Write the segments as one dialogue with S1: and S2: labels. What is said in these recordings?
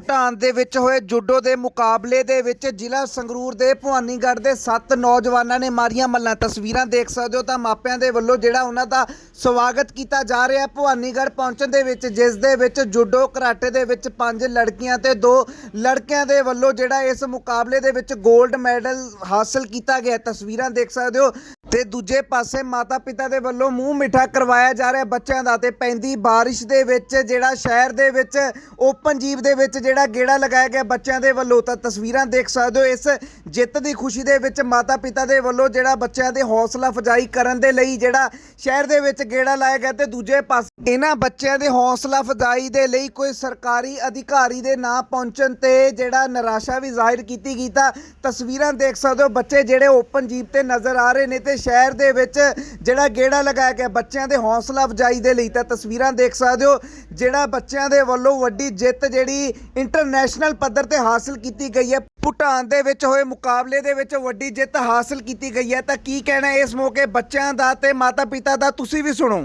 S1: ਭੂਟਾਨ ਦੇ ਵਿੱਚ ਹੋਏ ਜੁੱਡੋ ਦੇ ਮੁਕਾਬਲੇ ਦੇ ਵਿੱਚ ਜ਼ਿਲ੍ਹਾ ਸੰਗਰੂਰ ਦੇ ਭਵਾਨੀਗੜ੍ਹ ਦੇ 7 ਨੌਜਵਾਨਾਂ ਨੇ ਮਾਰੀਆਂ ਮੱਲਾਂ। ਤਸਵੀਰਾਂ ਦੇਖ ਸਕਦੇ ਹੋ ਤਾਂ ਮਾਪਿਆਂ ਦੇ ਵੱਲੋਂ ਜਿਹੜਾ ਉਹਨਾਂ ਦਾ ਸਵਾਗਤ ਕੀਤਾ ਜਾ ਰਿਹਾ ਹੈ। ਭਵਾਨੀਗੜ੍ਹ ਪਹੁੰਚਣ ਦੇ ਵਿੱਚ, ਜਿਸ ਦੇ ਵਿੱਚ ਜੁੱਡੋ ਕਰਾਟੇ ਦੇ ਵਿੱਚ ਪੰਜ ਲੜਕੀਆਂ ਤੇ ਦੋ ਲੜਕਿਆਂ ਦੇ ਵੱਲੋਂ ਜਿਹੜਾ ਇਸ ਮੁਕਾਬਲੇ ਦੇ ਵਿੱਚ 골ਡ ਮੈਡਲ ਹਾਸਲ ਕੀਤਾ ਗਿਆ ਤਸਵੀਰਾਂ ਦੇਖ ਸਕਦੇ ਹੋ ਤੇ ਦੂਜੇ ਪਾਸੇ ਮਾਤਾ ਪਿਤਾ ਦੇ ਵੱਲੋਂ ਮੂੰਹ ਮਿੱਠਾ ਕਰਵਾਇਆ ਜਾ ਰਿਹਾ ਬੱਚਿਆਂ ਦਾ ਤੇ ਪੈਂਦੀ ਬਾਰਿਸ਼ ਦੇ ਵਿੱਚ ਜਿਹੜਾ ਸ਼ਹਿਰ ਦੇ ਵਿੱਚ ਓਪਨ ਜੀਪ ਦੇ ਵਿੱਚ ਜਿਹੜਾ ਗੇੜਾ ਲਗਾਇਆ ਗਿਆ ਬੱਚਿਆਂ ਦੇ ਵੱਲੋਂ ਤਾਂ ਤਸਵੀਰਾਂ ਦੇਖ ਸਕਦੇ ਹੋ ਇਸ ਜਿੱਤ ਦੀ ਖੁਸ਼ੀ ਦੇ ਵਿੱਚ ਮਾਤਾ ਪਿਤਾ ਦੇ ਵੱਲੋਂ ਜਿਹੜਾ ਬੱਚਿਆਂ ਦੇ ਹੌਸਲਾ ਅਫਜ਼ਾਈ ਕਰਨ ਦੇ ਲਈ ਜਿਹੜਾ ਸ਼ਹਿਰ ਦੇ ਵਿੱਚ ਗੇੜਾ ਲਾਇਆ ਗਿਆ ਤੇ ਦੂਜੇ ਪਾਸੇ ਇਹਨਾਂ ਬੱਚਿਆਂ ਦੇ ਹੌਸਲਾ ਅਫਜ਼ਾਈ ਦੇ ਲਈ ਕੋਈ ਸਰਕਾਰੀ ਅਧਿਕਾਰੀ ਦੇ ਨਾ ਪਹੁੰਚਣ ਤੇ ਜਿਹੜਾ ਨਿਰਾਸ਼ਾ ਵੀ ਜ਼ਾਹਿਰ ਕੀਤੀ ਗਈ ਤਾਂ ਤਸਵੀਰਾਂ ਦੇਖ ਸਕਦੇ ਹੋ ਬੱਚੇ ਜਿਹੜੇ ਓਪਨ ਜੀਪ ਤੇ ਨਜ਼ਰ ਆ ਰਹੇ ਨੇ ਤੇ ਸ਼ਹਿਰ ਦੇ ਵਿੱਚ ਜਿਹੜਾ ਗੇੜਾ ਲਗਾਇਆ ਗਿਆ ਬੱਚਿਆਂ ਦੇ ਹੌਸਲਾ ਅਫਜ਼ਾਈ ਦੇ ਲਈ ਤਾਂ ਤਸਵੀਰਾਂ ਦੇਖ ਸਕਦੇ ਹੋ, ਜਿਹੜਾ ਬੱਚਿਆਂ ਦੇ ਵੱਲੋਂ ਵੱਡੀ ਜਿੱਤ ਜਿਹੜੀ ਇੰਟਰਨੈਸ਼ਨਲ ਪੱਧਰ ਤੇ ਹਾਸਲ ਕੀਤੀ ਗਈ ਹੈ, ਭੂਟਾਨ ਦੇ ਵਿੱਚ ਹੋਏ ਮੁਕਾਬਲੇ ਦੇ ਵਿੱਚ ਵੱਡੀ ਜਿੱਤ ਹਾਸਲ ਕੀਤੀ ਗਈ ਹੈ, ਤਾਂ ਕੀ ਕਹਿਣਾ ਇਸ ਮੌਕੇ ਬੱਚਿਆਂ ਦਾ ਤੇ ਮਾਤਾ ਪਿਤਾ ਦਾ, ਤੁਸੀਂ ਵੀ ਸੁਣੋ।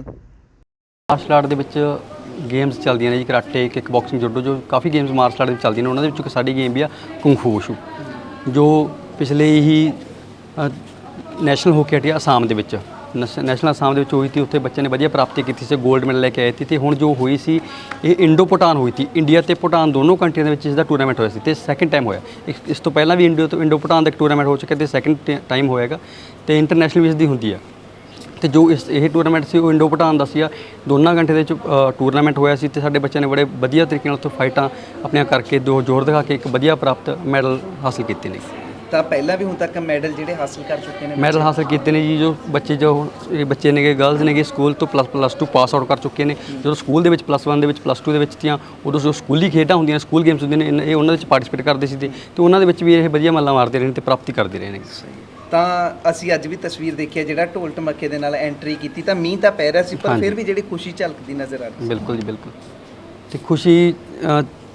S2: ਮਾਰਸ਼ਲ ਆਰਟ ਦੇ ਵਿੱਚ ਗੇਮਸ ਚੱਲਦੀਆਂ ਨੇ ਜੀ, ਕਰਾਟੇ ਕਿਕ ਬਾਕਸਿੰਗ ਜੁਡੋ ਜੋ ਕਾਫੀ ਗੇਮਸ ਮਾਰਸ਼ਲ ਆਰਟ ਦੇ ਵਿੱਚ ਚੱਲਦੀਆਂ ਨੇ, ਉਹਨਾਂ ਦੇ ਵਿੱਚੋਂ ਸਾਡੀ ਗੇਮ ਵੀ ਆ ਕੁੰਗ ਫੂ ਜੋ ਪਿਛਲੇ ਹੀ ਨੈਸ਼ਨਲ ਹੋ ਕੇ ਹਟੀ ਆਸਾਮ ਦੇ ਵਿੱਚ। ਨੈਸ਼- ਨੈਸ਼ਨਲ ਅਸਾਮ ਦੇ ਵਿੱਚ ਹੋਈ ਸੀ, ਉੱਥੇ ਬੱਚਿਆਂ ਨੇ ਵਧੀਆ ਪ੍ਰਾਪਤੀ ਕੀਤੀ ਸੀ 골ਡ ਮੈਡਲ ਲੈ ਕੇ ਆਏ ਸੀ ਤੇ ਹੁਣ ਜੋ ਹੋਈ ਸੀ, ਇਹ ਇੰਡੋ ਭੂਟਾਨ ਹੋਈ ਸੀ। ਇੰਡੀਆ ਤੇ ਭੂਟਾਨ ਦੋਨੋਂ ਕੰਟਰੀਆਂ ਦੇ ਵਿੱਚ ਇਸ ਦਾ ਟੂਰਨਾਮੈਂਟ ਹੋਇਆ ਸੀ ਤੇ ਸੈਕਿੰਡ ਟਾਈਮ ਹੋਇਆ। ਇਸ- ਇਸ ਤੋਂ ਪਹਿਲਾਂ ਵੀ ਇੰਡੋ ਤੋਂ, ਇੰਡੋ ਭੂਟਾਨ ਦਾ ਇੱਕ ਟੂਰਨਾਮੈਂਟ ਹੋ ਚੁੱਕਿਆ ਤੇ ਸੈਕਿੰਡ ਟਾਈਮ ਹੋਏਗਾ ਤੇ ਇੰਟਰਨੈਸ਼ਨਲ ਵੀ ਇਸ ਦੀ ਹੁੰਦੀ ਆ। ਤੇ ਜੋ ਇਸ, ਇਹ ਟੂਰਨਾਮੈਂਟ ਸੀ, ਉਹ ਇੰਡੋ ਭੂਟਾਨ ਦਾ ਸੀਗਾ ਦੋਨਾਂ ਕੰਟਰੀ ਦੇ ਵਿੱਚ ਟੂਰਨਾਮੈਂਟ ਹੋਇਆ ਸੀ ਤੇ ਸਾਡੇ ਬੱਚਿਆਂ ਨੇ ਬੜੇ ਵਧੀਆ ਤਰੀਕੇ ਨਾਲ ਉੱਥੇ ਫਾਈਟਾਂ ਆਪਣੀਆਂ ਕਰਕੇ ਦੋ ਜ਼ੋਰ ਦਿਖਾ ਕੇ ਇੱਕ ਵਧੀਆ ਪ੍ਰਾਪਤ ਮੈਡਲ ਹਾਸਲ ਕੀਤੇ ਨੇ।
S1: ਤਾਂ ਪਹਿਲਾਂ ਵੀ ਹੁਣ ਤੱਕ ਮੈਡਲ ਜਿਹੜੇ ਹਾਸਲ ਕਰ ਚੁੱਕੇ ਨੇ
S2: ਮੈਡਲ ਹਾਸਲ ਕੀਤੇ ਨੇ ਜੀ ਜੋ ਬੱਚੇ ਜੋ ਇਹ ਬੱਚੇ ਨੇਗੇ ਗਰਲਸ ਨੇਗੇ ਸਕੂਲ ਤੋਂ ਪਲੱਸ ਪਲੱਸ 2 ਪਾਸ ਆਊਟ ਕਰ ਚੁੱਕੇ ਨੇ। ਜਦੋਂ ਸਕੂਲ ਦੇ ਵਿੱਚ ਪਲੱਸ 1 ਦੇ ਵਿੱਚ ਪਲੱਸ 2 ਦੇ ਵਿੱਚ ਤੀਆਂ ਉਦੋਂ ਜੋ ਸਕੂਲੀ ਖੇਡਾਂ ਹੁੰਦੀਆਂ ਸਕੂਲ ਗੇਮਸ ਹੁੰਦੀਆਂ ਨੇ ਇਹ ਉਹਨਾਂ ਵਿੱਚ ਪਾਰਟਿਸਿਪੇਟ ਕਰਦੇ ਸੀ ਤੇ ਉਹਨਾਂ ਦੇ ਵਿੱਚ ਵੀ ਇਹ ਵਧੀਆ ਮੱਲਾਂ ਮਾਰਦੇ ਰਹੇ ਨੇ ਤੇ ਪ੍ਰਾਪਤੀ ਕਰਦੇ ਰਹੇ ਨੇ।
S3: ਤਾਂ ਅਸੀਂ ਅੱਜ ਵੀ ਤਸਵੀਰ ਦੇਖੀ ਹੈ ਜਿਹੜਾ ਢੋਲ ਟਮੱਕੇ ਦੇ ਨਾਲ ਐਂਟਰੀ ਕੀਤੀ ਤਾਂ ਮੀਂਹ ਤਾਂ ਪੈ ਰਿਹਾ ਸੀ ਪਰ। ਫਿਰ ਵੀ ਜਿਹੜੀ ਖੁਸ਼ੀ ਝਲਕਦੀ ਨਜ਼ਰ ਆ ਰਹੀ
S2: ਬਿਲਕੁਲ ਜੀ ਬਿਲਕੁਲ। ਤੇ ਖੁਸ਼ੀ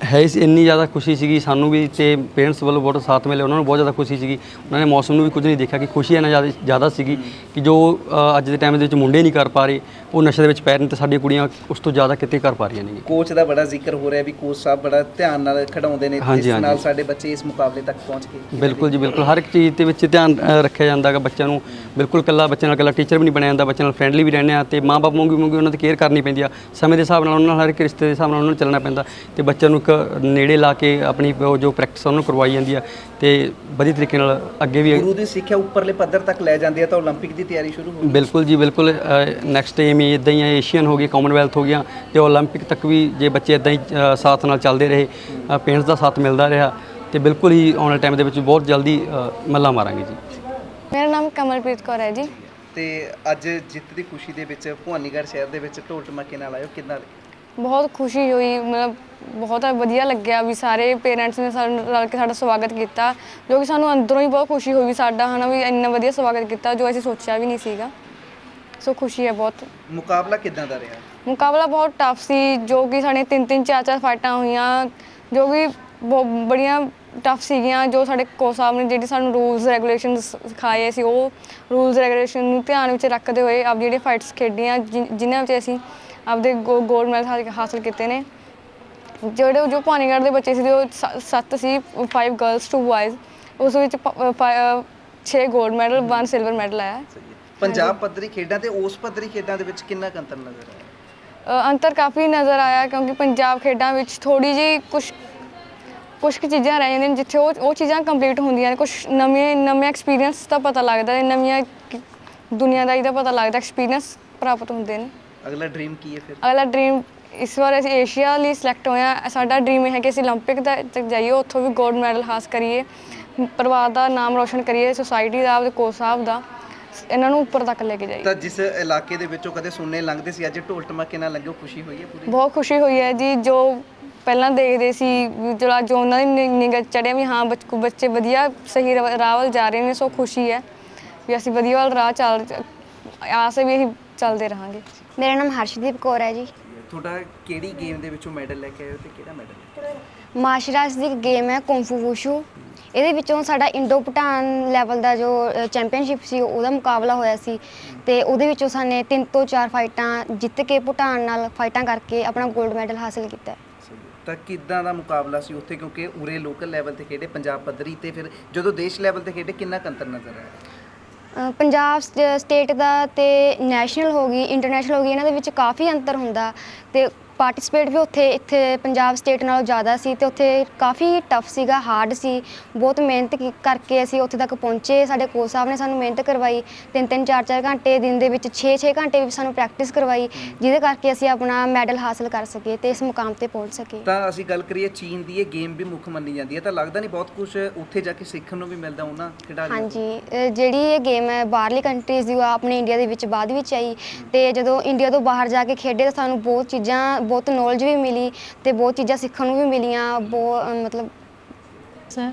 S2: ਹੈ ਸੀ ਇੰਨੀ ਜ਼ਿਆਦਾ ਖੁਸ਼ੀ ਸੀਗੀ ਸਾਨੂੰ ਵੀ ਤੇ ਪੇਰੈਂਟਸ ਵੱਲੋਂ ਬਹੁਤ ਸਾਥ ਮਿਲਿਆ ਉਹਨਾਂ ਨੂੰ ਬਹੁਤ ਜ਼ਿਆਦਾ ਖੁਸ਼ੀ ਸੀਗੀ। ਉਹਨਾਂ ਨੇ ਮੌਸਮ ਨੂੰ ਵੀ ਕੁਝ ਨਹੀਂ ਦੇਖਿਆ ਕਿ ਖੁਸ਼ੀ ਇਹਨਾਂ ਜ਼ਿਆਦਾ ਜ਼ਿਆਦਾ ਸੀਗੀ ਕਿ ਜੋ ਅ, ਅੱਜ ਦੇ ਟਾਈਮ ਦੇ ਵਿੱਚ ਮੁੰਡੇ ਨਹੀਂ ਕਰ ਪਾ ਰਹੇ ਉਹ ਨਸ਼ੇ ਦੇ ਵਿੱਚ ਪੈ ਰਹੇ ਨੇ ਤੇ ਸਾਡੀਆਂ ਕੁੜੀਆਂ ਉਸ ਤੋਂ ਜ਼ਿਆਦਾ ਕਿਤੇ ਕਰ ਪਾ ਰਹੀਆਂ ਨੇ
S3: ਕੋਚ ਦਾ ਬੜਾ ਜ਼ਿਕਰ ਹੋ ਰਿਹਾ ਵੀ ਕੋਚ ਸਾਹਿਬ ਬੜਾ ਧਿਆਨ ਨਾਲ ਖਿਡਾਉਂਦੇ ਨੇ
S2: ਹਾਂਜੀ,
S3: ਜਿਸ ਨਾਲ
S2: ਹਾਂਜੀ।
S3: ਸਾਡੇ ਬੱਚੇ ਇਸ ਮੁਕਾਬਲੇ ਤੱਕ ਪਹੁੰਚ ਗਏ।
S2: ਬਿਲਕੁਲ ਜੀ ਬਿਲਕੁਲ। ਹਰ ਇੱਕ ਚੀਜ਼ ਦੇ ਵਿੱਚ ਧਿਆਨ ਅ, ਰੱਖਿਆ ਜਾਂਦਾ ਹੈਗਾ ਬੱਚਿਆਂ ਨੂੰ। ਬਿਲਕੁਲ ਕੱਲਾ ਬੱਚੇ ਨਾਲ ਕੱਲਾ ਟੀਚਰ ਵੀ ਨਹੀਂ ਬਣਿਆ ਜਾਂਦਾ ਬੱਚੇ ਨਾਲ ਫਰੈਂਡਲੀ ਵੀ ਰਹਿੰਦੇ ਆ ਤੇ ਮਾਪੇ ਵਾਂਗੂ ਵਾਂਗੂ ਉਹਨਾਂ ਦੀ ਕੇਅਰ ਕਰਨੀ ਪੈਂਦੀ ਆ। ਸਮੇਂ ਦੇ ਹਿਸਾਬ ਨਾਲ ਉਹਨਾਂ ਨਾਲ ਹਰ ਇੱਕ ਰਿਸ਼ਤੇ ਦੇ ਹਿਸਾਬ ਨਾਲ ਉਹਨਾਂ ਨੂੰ ਚੱਲਣਾ ਪੈਂਦਾ ਤੇ ਬੱਚਿਆਂ ਨੂੰ ਇੱਕ ਨੇੜੇ ਲਾ ਕੇ ਆਪਣੀ ਉਹ ਜੋ ਪ੍ਰੈਕਟਿਸ ਉਹਨਾਂ ਨੂੰ ਕਰਵਾਈ ਜਾਂਦੀ ਆ ਤੇ ਵਧੀਆ ਤਰੀਕੇ ਨਾਲ ਅੱਗੇ ਵੀ
S3: ਗੁਰੂ ਦੀ ਸਿੱਖਿਆ ਉੱਪਰਲੇ ਪੱਧਰ ਤੱਕ ਲੈ ਜਾਂਦੀ ਹੈ ਤਾਂ 올림픽 ਦੀ ਤਿਆਰੀ ਸ਼ੁਰੂ ਹੋ ਗਈ
S2: ਬਿਲਕੁਲ ਜੀ ਬਿਲਕੁਲ ਨੈਕਸਟ ਏਮ ਹੀ ਇਦਾਂ ਹੀ ਹੈ ਏਸ਼ੀਅਨ ਹੋ ਗਈ ਕਾਮਨਵੈਲਥ ਹੋ ਗਿਆ ਤੇ 올림픽 ਤੱਕ ਵੀ ਜੇ ਬੱਚੇ ਇਦਾਂ ਹੀ ਅ, ਸਾਥ ਨਾਲ ਚੱਲਦੇ ਰਹੇ ਪੇਰੈਂਟਸ ਦਾ ਸਾਥ ਮਿਲਦਾ ਰਿਹਾ ਤੇ ਬਿਲਕੁਲ ਹੀ ਆਉਣ ਵਾਲੇ ਟਾਈਮ ਦੇ ਵਿੱਚ ਬਹੁਤ ਜਲਦੀ ਅ, ਮੱਲਾਂ ਮਾਰਾਂਗੇ ਜੀ
S4: ਮੇਰਾ ਨਾਮ ਕਮਲਪ੍ਰੀਤ ਕੌਰ ਹੈ ਜੀ
S3: ਤੇ ਅੱਜ ਜਿੱਤ ਦੀ ਖੁਸ਼ੀ ਦੇ ਵਿੱਚ ਭਵਾਨੀਗੜ੍ਹ ਸ਼ਹਿਰ ਦੇ ਵਿੱਚ ਢੋਲ ਟਮੱਕੇ ਨਾਲ ਆਇਓ ਕਿੰਨਾ
S4: ਬਹੁਤ ਖੁਸ਼ੀ ਹੋਈ ਮਤਲਬ ਬਹੁਤ ਵਧੀਆ ਲੱਗਿਆ ਵੀ ਸਾਰੇ ਪੇਰੈਂਟਸ ਨੇ ਸਾਡੇ ਨਾਲ ਰਲ ਕੇ ਸਾਡਾ ਸਵਾਗਤ ਕੀਤਾ ਜੋ ਕਿ ਸਾਨੂੰ ਅੰਦਰੋਂ ਹੀ ਬਹੁਤ ਖੁਸ਼ੀ ਹੋਈ ਵੀ ਸਾਡਾ ਹਨਾ ਵੀ ਇੰਨਾ ਵਧੀਆ ਸਵਾਗਤ ਕੀਤਾ ਜੋ ਅਸੀਂ ਸੋਚਿਆ ਵੀ ਨਹੀਂ ਸੀਗਾ। ਸੋ ਖੁਸ਼ੀ ਹੈ ਬਹੁਤ।
S3: ਮੁਕਾਬਲਾ ਕਿਦਾਂ ਦਾ ਰਿਹਾ?
S4: ਮੁਕਾਬਲਾ ਬਹੁਤ ਟਫ ਸੀ ਜੋ ਕਿ ਸਾਡੇ ਤਿੰਨ ਤਿੰਨ ਚਾਰ ਚਾਰ ਫਾਈਟਾਂ ਹੋਈਆਂ ਜੋ ਕਿ ਬਹੁਤ ਬੜੀਆਂ ਟਫ ਸੀਗੀਆਂ ਜੋ ਸਾਡੇ ਕੋਚ ਸਾਹਿਬ ਨੇ ਜਿਹੜੀ ਸਾਨੂੰ ਰੂਲਸ ਰੈਗੂਲੇਸ਼ਨਸ ਸਿਖਾਏ ਸੀ ਉਹ ਰੂਲਸ ਰੈਗੂਲੇਸ਼ਨ ਨੂੰ ਧਿਆਨ ਵਿੱਚ ਰੱਖਦੇ ਹੋਏ ਆਪ ਜਿਹੜੀਆਂ ਫਾਈਟਸ ਖੇਡੀਆਂ ਜਿਨ੍ਹਾਂ ਵਿੱਚ ਅਸੀਂ ਆਪਦੇ ਗੋਲਡ ਮੈਡਲ ਹਾਸਲ ਕੀਤੇ ਨੇ। ਜਿਹੜੇ ਜੋ ਪਾਣੀਗੜ੍ਹ ਦੇ ਬੱਚੇ ਸੀ ਉਹ ਸੱਤ ਸੀ 5 ਗਰਲਸ 2 ਬॉयਜ਼ ਉਸ ਵਿੱਚ 6 ਗੋਲਡ ਮੈਡਲ 1 ਸਿਲਵਰ ਮੈਡਲ ਆਇਆ।
S3: ਪੰਜਾਬ ਪੱਧਰੀ ਖੇਡਾਂ ਤੇ ਉਸ ਪੱਧਰੀ ਖੇਡਾਂ ਦੇ ਵਿੱਚ ਕਿੰਨਾ ਅੰਤਰ ਨਜ਼ਰ ਆਇਆ?
S4: ਅੰਤਰ ਕਾਫੀ ਨਜ਼ਰ ਆਇਆ ਕਿਉਂਕਿ ਪੰਜਾਬ ਖੇਡਾਂ ਵਿੱਚ ਥੋੜੀ ਜਿਹੀ ਕੁਝ ਕੁਝ ਕੁ ਚੀਜ਼ਾਂ ਰਹਿ ਜਾਂਦੀਆਂ ਨੇ ਜਿੱਥੇ ਉਹ ਉਹ ਚੀਜ਼ਾਂ ਕੰਪਲੀਟ ਹੁੰਦੀਆਂ ਨੇ। ਕੁਝ ਨਵੇਂ ਨਵੇਂ ਐਕਸਪੀਰੀਅੰਸ ਦਾ ਪਤਾ ਲੱਗਦਾ ਹੈ ਨਵੀਆਂ ਦੁਨੀਆਦਾਰੀ ਦਾ ਪਤਾ ਲੱਗਦਾ ਐਕਸਪੀਰੀਅੰਸ ਪ੍ਰਾਪਤ ਹੁੰਦੇ ਨੇ।
S3: ਅਗਲਾ ਡ੍ਰੀਮ ਕੀ ਹੈ ਫਿਰ?
S4: ਅਗਲਾ ਡ੍ਰੀਮ ਇਸ ਵਾਰ ਅਸੀਂ ਏਸ਼ੀਆ ਲਈ ਸਿਲੈਕਟ ਹੋਇਆ ਸਾਡਾ ਡ੍ਰੀਮ ਹੈ ਕਿ ਅਸੀਂ 올림픽 ਤੱਕ ਜਾਈਏ ਉੱਥੋਂ ਵੀ 골ਡ ਮੈਡਲ ਹਾਸਲ ਕਰੀਏ ਪਰਿਵਾਰ ਦਾ ਨਾਮ ਰੋਸ਼ਨ ਕਰੀਏ ਸੋਸਾਇਟੀ ਦਾ ਆਪਣੇ ਕੋਚ ਸਾਹਿਬ ਦਾ ਇਹਨਾਂ ਨੂੰ ਉੱਪਰ ਤੱਕ ਲੈ ਕੇ ਜਾਈਏ।
S3: ਤਾਂ ਜਿਸ ਇਲਾਕੇ ਦੇ ਵਿੱਚੋਂ ਕਦੇ ਸੁਣਨੇ ਲੰਘਦੇ ਸੀ ਅੱਜ ਢੋਲ ਟਮਾਕੇ ਨਾਲ ਲੱਗੋ ਖੁਸ਼ੀ ਹੋਈ ਹੈ ਪੂਰੀ?
S4: ਬਹੁਤ ਖੁਸ਼ੀ ਹੋਈ ਹੈ ਜੀ ਜੋ ਪਹਿਲਾਂ ਦੇਖਦੇ ਸੀ ਜਿਹੜਾ ਜੋ ਉਹਨਾਂ ਦੀ ਨਿਗਾਹ ਚੜਿਆ ਵੀ ਹਾਂ ਬੱਚੇ ਵਧੀਆ ਸਹੀ ਰਾਹ ਵੱਲ ਜਾ ਰਹੇ ਨੇ ਸੋ ਖੁਸ਼ੀ ਹੈ ਵੀ ਅਸੀਂ ਵਧੀਆ ਵਾਲ ਰਾਹ ਚੱਲ ਆਸੇ ਵੀ ਅਸੀਂ ਚੱਲਦੇ ਰਹਾਂਗੇ।
S5: ਮੇਰਾ ਨਾਮ ਹਰਸ਼ਦੀਪ ਕੌਰ ਹੈ ਜੀ।
S3: ਤੁਹਾਡਾ ਕਿਹੜੀ ਗੇਮ ਦੇ ਵਿੱਚੋਂ ਮੈਡਲ ਲੈ ਕੇ ਆਏ ਹੋ ਤੇ ਕਿਹੜਾ ਮੈਡਲ
S5: ਮਾਰਸ਼ਲ ਆਰਟਸ ਦੀ ਗੇਮ ਹੈ ਕੁੰਫੂ ਵੂਸ਼ੂ। ਇਹਦੇ ਵਿੱਚੋਂ ਸਾਡਾ ਇੰਡੋ ਭੂਟਾਨ ਲੈਵਲ ਦਾ ਜੋ ਚੈਂਪੀਅਨਸ਼ਿਪ ਸੀ ਉਹਦਾ ਮੁਕਾਬਲਾ ਹੋਇਆ ਸੀ। ਤੇ ਉਹਦੇ ਵਿੱਚੋਂ ਸਾਨੇ ਤਿੰਨ ਤੋਂ ਚਾਰ ਫਾਈਟਾਂ ਜਿੱਤ ਕੇ ਭੂਟਾਨ ਨਾਲ ਫਾਈਟਾਂ ਕਰਕੇ ਆਪਣਾ 골ਡ ਮੈਡਲ ਹਾਸਲ ਕੀਤਾ। ਹੈ।
S3: ਤਾਂ ਕਿੱਦਾਂ ਦਾ ਮੁਕਾਬਲਾ ਸੀ ਉੱਥੇ? ਕਿਉਂਕਿ ਉਰੇ ਲੋਕਲ ਲੈਵਲ ਤੇ ਖੇਡੇ ਪੰਜਾਬ ਪੱਧਰੀ ਤੇ ਫਿਰ ਜਦੋਂ ਦੇਸ਼ ਲੈਵਲ ਤੇ ਖੇਡੇ ਕਿੰਨਾ ਕੁ ਅੰਤਰ ਨਜ਼ਰ ਆਇਆ?
S5: ਪੰਜਾਬ ਸਟ- ਸਟੇਟ ਦਾ ਤੇ ਨੈਸ਼ਨਲ ਹੋ ਗਈ, ਇੰਟਰਨੈਸ਼ਨਲ ਹੋ ਗਈ, ਇਹਨਾਂ ਦੇ ਵਿੱਚ ਕਾਫੀ ਅੰਤਰ ਹੁੰਦਾ ਤੇ ਪਾਰਟਿਸਿਪੇਟ ਵੀ ਉੱਥੇ ਇੱਥੇ ਪੰਜਾਬ ਸਟੇਟ ਨਾਲੋਂ ਜ਼ਿਆਦਾ ਸੀ ਤੇ ਉੱਥੇ ਕਾਫੀ ਟਫ ਸੀਗਾ ਹਾਰਡ ਸੀ। ਬਹੁਤ ਮਿਹਨਤ ਕੀ- ਕਰਕੇ ਅਸੀਂ ਉੱਥੇ ਤੱਕ ਪਹੁੰਚੇ। ਸਾਡੇ ਕੋਚ ਸਾਹਿਬ ਨੇ ਸਾਨੂੰ ਮਿਹਨਤ ਕਰਵਾਈ। ਤਿੰਨ ਤਿੰਨ ਚਾਰ ਚਾਰ ਘੰਟੇ ਦਿਨ ਦੇ ਵਿੱਚ 6-6 ਘੰਟੇ ਵੀ ਸਾਨੂੰ ਪ੍ਰੈਕਟਿਸ ਕਰਵਾਈ ਜਿਹਦੇ ਕਰਕੇ ਅਸੀਂ ਆਪਣਾ ਮੈਡਲ ਹਾਸਲ ਕਰ ਸਕੇ ਤੇ ਇਸ ਮੁਕਾਮ ਤੇ ਪਹੁੰਚ ਸਕੇ
S3: ਤਾਂ ਅਸੀਂ ਗੱਲ ਕਰੀਏ ਚੀਨ ਦੀ ਇਹ ਗੇਮ ਵੀ ਮੁੱਖ ਮੰਨੀ ਜਾਂਦੀ ਹੈ। ਤਾਂ ਲੱਗਦਾ ਨਹੀਂ ਬਹੁਤ ਕੁਝ ਉੱਥੇ ਜਾ ਕੇ ਸਿੱਖਣ ਨੂੰ ਵੀ ਮਿਲਦਾ ਉਹਨਾਂ ਖਿਡਾਰੀਆਂ ਤੋਂ?
S5: ਹਾਂਜੀ ਅ, ਜਿਹੜੀ ਇਹ ਗੇਮ ਹੈ ਬਾਹਰਲੀ ਕੰਟਰੀਜ਼ ਦੀ ਉਹ ਆਪਣੇ ਇੰਡੀਆ ਦੇ ਵਿੱਚ ਬਾਅਦ ਵਿੱਚ ਆਈ। ਤੇ ਜਦੋਂ ਇੰਡੀਆ ਤੋਂ ਬਾਹਰ ਜਾ ਕੇ ਖੇਡੇ ਤਾਂ ਸਾਨੂੰ ਬਹੁਤ ਚੀਜ਼ਾਂ ਬਹੁਤ ਨੌਲੇਜ ਵੀ ਮਿਲੀ ਤੇ ਬਹੁਤ ਚੀਜ਼ਾਂ ਸਿੱਖਣ ਨੂੰ ਵੀ ਮਿਲੀਆਂ ਬਹੁਤ ਅ, ਮਤਲਬ
S6: ਸਰ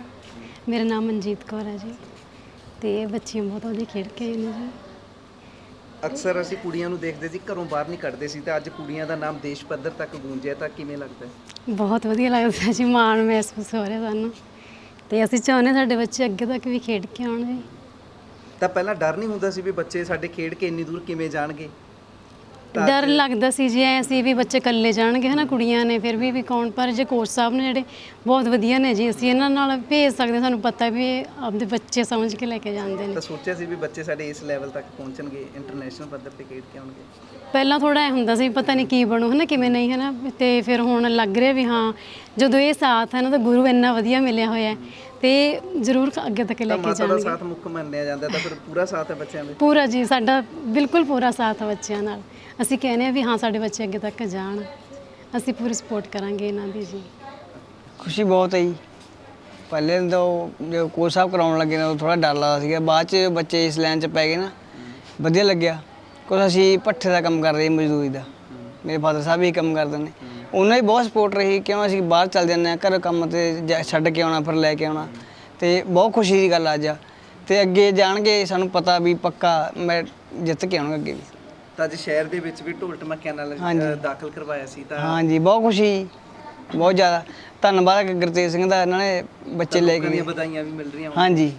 S6: ਮੇਰਾ ਨਾਮ ਮਨਜੀਤ ਕੌਰ ਹੈ ਜੀ ਤੇ ਇਹ ਬੱਚੀਆਂ ਬਹੁਤ ਵਧੀਆ ਖੇਡ ਕੇ ਆਏ ਨੇ ਜੀ।
S3: ਅਕਸਰ ਅਸੀਂ ਕੁੜੀਆਂ ਨੂੰ ਦੇਖਦੇ ਸੀ ਘਰੋਂ ਬਾਹਰ ਨਹੀਂ ਕੱਢਦੇ ਸੀ ਤਾਂ ਅੱਜ ਕੁੜੀਆਂ ਦਾ ਨਾਮ ਦੇਸ਼ ਪੱਧਰ ਤੱਕ ਗੂੰਜਿਆ ਤਾਂ ਕਿਵੇਂ ਲੱਗਦਾ ਹੈ?
S6: ਬਹੁਤ ਵਧੀਆ ਲੱਗਦਾ ਜੀ ਮਾਣ ਮਹਿਸੂਸ ਹੋ ਰਿਹਾ ਸਾਨੂੰ ਤੇ ਅਸੀਂ ਚਾਹੁੰਦੇ ਸਾਡੇ ਬੱਚੇ ਅੱਗੇ ਤੱਕ ਵੀ ਖੇਡ ਕੇ ਆਉਣ ਜੀ।
S3: ਤਾਂ ਪਹਿਲਾਂ ਡਰ ਨਹੀਂ ਹੁੰਦਾ ਸੀ ਵੀ ਬੱਚੇ ਸਾਡੇ ਖੇਡ ਕੇ ਇੰਨੀ ਦੂਰ ਕਿਵੇਂ ਜਾਣਗੇ?
S6: ਡਰ ਲੱਗਦਾ ਸੀ ਜੀ ਐ ਸੀ ਵੀ ਬੱਚੇ ਇਕੱਲੇ ਜਾਣਗੇ ਹਨਾ ਕੁੜੀਆਂ ਨੇ ਫਿਰ ਵੀ ਵੀ ਕੌਣ? ਪਰ ਜੇ ਕੋਚ ਸਾਹਿਬ ਨੇ ਜਿਹੜੇ ਬਹੁਤ ਵਧੀਆ ਨੇ ਜੀ ਅਸੀਂ ਇਹਨਾਂ ਨਾਲ ਭੇਜ ਸਕਦੇ ਸਾਨੂੰ ਪਤਾ ਵੀ ਇਹ ਆਪਦੇ ਬੱਚੇ ਸਮਝ ਕੇ ਲੈ ਕੇ ਜਾਂਦੇ ਨੇ।
S3: ਤਾਂ ਸੋਚਿਆ ਸੀ ਵੀ ਬੱਚੇ ਸਾਡੇ ਇਸ ਲੈਵਲ ਤੱਕ ਪਹੁੰਚਣਗੇ ਇੰਟਰਨੈਸ਼ਨਲ ਪੱਧਰ ਤੇ ਖੇਡ ਕੇ ਆਉਣਗੇ?
S6: ਪਹਿਲਾਂ ਥੋੜਾ ਐ ਹੁੰਦਾ ਸੀ ਪਤਾ ਨਹੀਂ ਕੀ ਬਣੂ ਹਨਾ ਕਿਵੇਂ ਨਹੀਂ ਹਨਾ ਤੇ ਫਿਰ ਹੁਣ ਲੱਗ ਰਿਹਾ ਵੀ ਹਾਂ ਜਦੋਂ ਇਹ ਸਾਥ ਹੈ ਨਾ ਤਾਂ ਗੁਰੂ ਇੰਨਾ ਵਧੀਆ ਮਿਲਿਆ ਹੋਇਆ ਹੈ। ਤੇ ਜ਼ਰੂਰ ਅੱਗੇ ਤੱਕ ਲੈ
S3: ਤਾਂ
S6: ਕੇ
S3: ਮਾਤਾ ਦਾ
S6: ਜਾਣਗੇ।
S3: ਸਾਥ ਮੁੱਖ ਮੰਨਿਆ ਜਾਂਦਾ ਤਾਂ ਫਿਰ ਪੂਰਾ ਸਾਥ ਹੈ ਬੱਚਿਆਂ ਦੇ?
S6: ਪੂਰਾ ਜੀ ਸਾਡਾ ਬਿਲਕੁਲ ਪੂਰਾ ਸਾਥ ਹੈ ਬੱਚਿਆਂ ਨਾਲ। ਅਸੀਂ ਕਹਿੰਦੇ ਆ ਵੀ ਹਾਂ ਸਾਡੇ ਬੱਚੇ ਅੱਗੇ ਤੱਕ ਜਾਣ। ਅਸੀਂ ਪੂਰੀ ਸਪੋਰਟ ਕਰਾਂਗੇ ਇਹਨਾਂ ਦੀ ਜੀ।
S7: ਖੁਸ਼ੀ ਬਹੁਤ ਹੈ ਜੀ। ਪਹਿਲੇ ਤਾਂ ਉਹ ਜੋ ਕੋਚ ਸਾਹਿਬ ਕਰਾਉਣ ਲੱਗੇ ਨਾ ਥੋੜਾ ਡਰ ਲੱਗਦਾ ਸੀਗਾ। ਬਾਅਦ ਚ ਬੱਚੇ ਇਸ ਲਾਈਨ ਚ ਪੈ ਗਏ ਨਾ ਵਧੀਆ ਲੱਗਿਆ। ਕੁਛ ਅਸੀਂ ਪੱਠੇ ਦਾ ਕੰਮ ਕਰਦੇ ਸੀ ਮਜ਼ਦੂਰੀ ਦਾ। ਮੇਰੇ ਫਾਦਰ ਸਾਹਿਬ ਵੀ ਕੰਮ ਕਰਦੇ ਨੇ। ਉਹਨਾਂ ਦੀ ਬਹੁਤ ਸਪੋਰਟ ਰਹੀ ਕਿਉਂ ਅਸੀਂ ਬਾਹਰ ਚੱਲ ਜਾਂਦੇ ਹਾਂ ਘਰ ਕੰਮ ਤੇ ਜਾ- ਛੱਡ ਕੇ ਆਉਣਾ ਫਿਰ ਲੈ ਕੇ ਆਉਣਾ। ਤੇ ਬਹੁਤ ਖੁਸ਼ੀ ਦੀ ਗੱਲ ਅੱਜ। ਆ ਤੇ ਅੱਗੇ ਜਾਣਗੇ ਸਾਨੂੰ ਪਤਾ ਵੀ ਪੱਕਾ ਮੈਂ ਜਿੱਤ ਕੇ ਆਉਣਗੇ ਅੱਗੇ ਵੀ।
S3: ਤਾਂ ਅੱਜ ਸ਼ਹਿਰ ਦੇ ਵਿੱਚ ਵੀ ਢੋਲ ਟਮਕਿਆਂ ਨਾਲ ਅ,
S7: ਹਾਂਜੀ।
S3: ਦਾਖਲ ਕਰਵਾਇਆ ਸੀ ਤਾਂ
S7: ਹਾਂਜੀ ਬਹੁਤ ਖੁਸ਼ੀ ਬਹੁਤ ਜ਼ਿਆਦਾ। ਧੰਨਵਾਦ ਗੁਰਤੇਜ ਸਿੰਘ ਦਾ ਇਹਨਾਂ ਨੇ ਬੱਚੇ ਲੈ
S3: ਲੋਕਾਂ
S7: ਕੇ
S3: ਦੀਆਂ ਵਧਾਈਆਂ ਵੀ ਮਿਲ ਰਹੀਆਂ ਹੋਣ।
S7: ਹਾਂਜੀ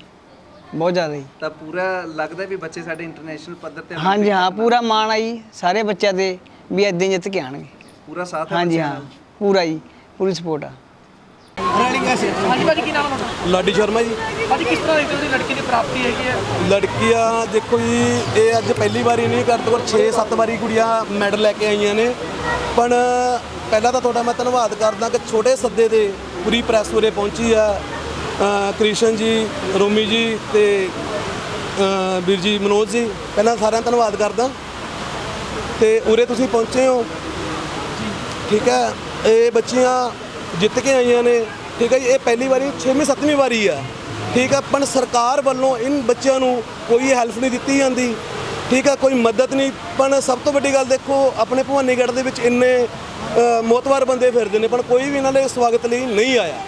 S7: ਬਹੁਤ ਜ਼ਿਆਦਾ ਜੀ।
S3: ਤਾਂ ਪੂਰਾ ਲੱਗਦਾ ਵੀ ਬੱਚੇ ਸਾਡੇ ਇੰਟਰਨੈਸ਼ਨਲ ਪੱਧਰ ਤੇ
S7: ਹਾਂਜੀ ਹਾਂ ਪੂਰਾ ਮਾਣ ਆਈ ਸਾਰੇ ਬੱਚਿਆਂ ਦੇ ਵੀ ਏਦਾਂ ਹੀ ਜਿੱਤ ਕੇ ਆਣਗੇ
S3: ਪੂਰਾ ਸਾਥ ਹੈ
S7: ਹਾਂਜੀ
S3: ਬੱਚਿਆਂ
S7: ਹਾਂ। ਪੂਰਾ ਜੀ ਪੂਰੀ ਸਪੋਰਟ ਆ।
S8: ਲਾਡੀ ਸ਼ਰਮਾ ਜੀ।
S9: ਅੱਜ ਕਿਸ ਤਰ੍ਹਾਂ ਹੋ ਜਿਹੜੀ ਲੜਕੀ ਦੀ ਪ੍ਰਾਪਤੀ ਹੈਗੀ ਹੈ?
S8: ਲੜਕੀਆਂ ਦੇਖੋ ਜੀ ਇਹ ਅੱਜ ਪਹਿਲੀ ਵਾਰੀ ਨਹੀਂ ਘੱਟ ਤੋਂ ਘੱਟ 6-7 ਵਾਰੀ ਕੁੜੀਆਂ ਮੈਡਲ ਲੈ ਕੇ ਆਈਆਂ ਨੇ। ਪਰ ਪਹਿਲਾਂ ਤਾਂ ਤੁਹਾਡਾ ਮੈਂ ਧੰਨਵਾਦ ਕਰਦਾ ਕਿ ਛੋਟੇ ਸੱਦੇ ਦੇ ਪੂਰੀ ਪ੍ਰੈਸ ਉਰੇ ਪਹੁੰਚੀ ਆ। ਅ, ਕ੍ਰਿਸ਼ਨ ਜੀ ਰੋਮੀ ਜੀ ਤੇ ਅ, ਵੀਰ ਜੀ ਮਨੋਜ ਜੀ ਪਹਿਲਾਂ ਸਾਰਿਆਂ ਦਾ ਧੰਨਵਾਦ ਕਰਦਾ। ਤੇ ਉਰੇ ਤੁਸੀਂ ਪਹੁੰਚੇ ਹੋ। ਠੀਕ ਹੈ? ਇਹ ਬੱਚੀਆਂ ਜਿੱਤ ਕੇ ਆਈਆਂ ਨੇ। ਠੀਕ ਹੈ ਜੀ ਇਹ ਪਹਿਲੀ ਵਾਰੀ 6ਵੀਂ 7ਵੀਂ ਵਾਰੀ ਆ ਠੀਕ ਹੈ ਪਰ ਸਰਕਾਰ ਵੱਲੋਂ ਇਨ ਬੱਚਿਆਂ ਨੂੰ ਕੋਈ ਹੈਲਪ ਨਹੀਂ ਦਿੱਤੀ ਜਾਂਦੀ। ਠੀਕ ਹੈ ਕੋਈ ਮਦਦ ਨਹੀਂ। ਪਰ ਸਭ ਤੋਂ ਵੱਡੀ ਗੱਲ ਦੇਖੋ ਆਪਣੇ ਭਵਾਨੀਗੜ੍ਹ ਦੇ ਵਿੱਚ ਇੰਨੇ ਅ, ਮੋਤਵਾਰ ਬੰਦੇ ਫਿਰਦੇ ਨੇ ਪਰ ਕੋਈ ਵੀ ਇਹਨਾਂ ਦੇ ਸਵਾਗਤ ਲਈ ਨਹੀਂ ਆਇਆ।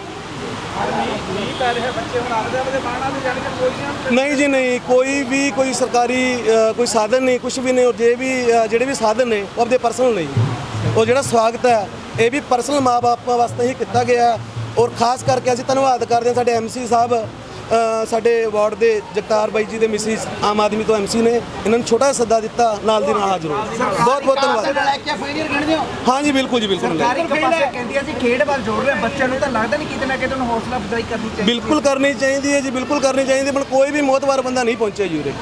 S8: ਨਹੀਂ ਜੀ ਨਹੀਂ। ਕੋਈ ਵੀ ਕੋਈ ਸਰਕਾਰੀ ਕੋਈ ਸਾਧਨ ਨਹੀਂ ਕੁਝ ਵੀ ਨਹੀਂ। ਔਰ ਜੇ ਵੀ ਜਿਹੜੇ ਵੀ ਸਾਧਨ ਨੇ ਉਹ ਆਪਦੇ ਪਰਸਨਲ ਨਹੀਂ ਉਹ ਜਿਹੜਾ ਸਵਾਗਤ ਹੈ ਇਹ ਵੀ ਪਰਸਨਲ ਮਾਪੇ ਵਾਸਤੇ ਹੀ ਕੀਤਾ ਗਿਆ ਹੈ ਔਰ ਖਾਸ ਕਰਕੇ ਅਸੀਂ ਧੰਨਵਾਦ ਕਰਦੇ ਹਾਂ ਸਾਡੇ ਐਮਸੀ ਸਾਹਿਬ ਸਾਡੇ ਵਾਰਡ ਦੇ ਜਗਤਾਰ ਬਾਈ ਜੀ ਦੇ ਮਿਸਿਸ ਆਮ ਆਦਮੀ ਤੋਂ ਐਮਸੀ ਨੇ ਇਹਨਾਂ ਨੂੰ ਛੋਟਾ ਜਿਹਾ ਸੱਦਾ ਦਿੱਤਾ ਨਾਲ ਦੀ ਨਾਲ ਹਾਜ਼ਰ ਹੋ ਬਹੁਤ ਬਹੁਤ ਧੰਨਵਾਦ। ਹਾਂਜੀ ਬਿਲਕੁਲ ਜੀ ਬਿਲਕੁਲ।
S3: ਸਰਕਾਰੀ ਇੱਕ ਪਾਸੇ ਕਹਿੰਦੀ ਆ ਜੀ ਖੇਡ ਵੱਲ ਜੋੜ ਰਹੇ ਬੱਚਿਆਂ ਨੂੰ ਤਾਂ ਲੱਗਦਾ ਨਹੀਂ ਕਿਤੇ ਨਾ ਕਿਤੇ ਉਹਨੂੰ ਹੌਸਲਾ ਅਫਜ਼ਾਈ ਕਰਨੀ ਚਾਹੀਦੀ
S8: ਬਿਲਕੁਲ ਕਰਨੀ ਚਾਹੀਦੀ ਹੈ ਜੀ ਬਿਲਕੁਲ ਕਰਨੀ ਚਾਹੀਦੀ ਹੈ ਪਰ ਕੋਈ ਵੀ ਮੋਤਵਾਰ ਬੰਦਾ ਨਹੀਂ ਪਹੁੰਚਿਆ ਜੀ ਉਰੇ।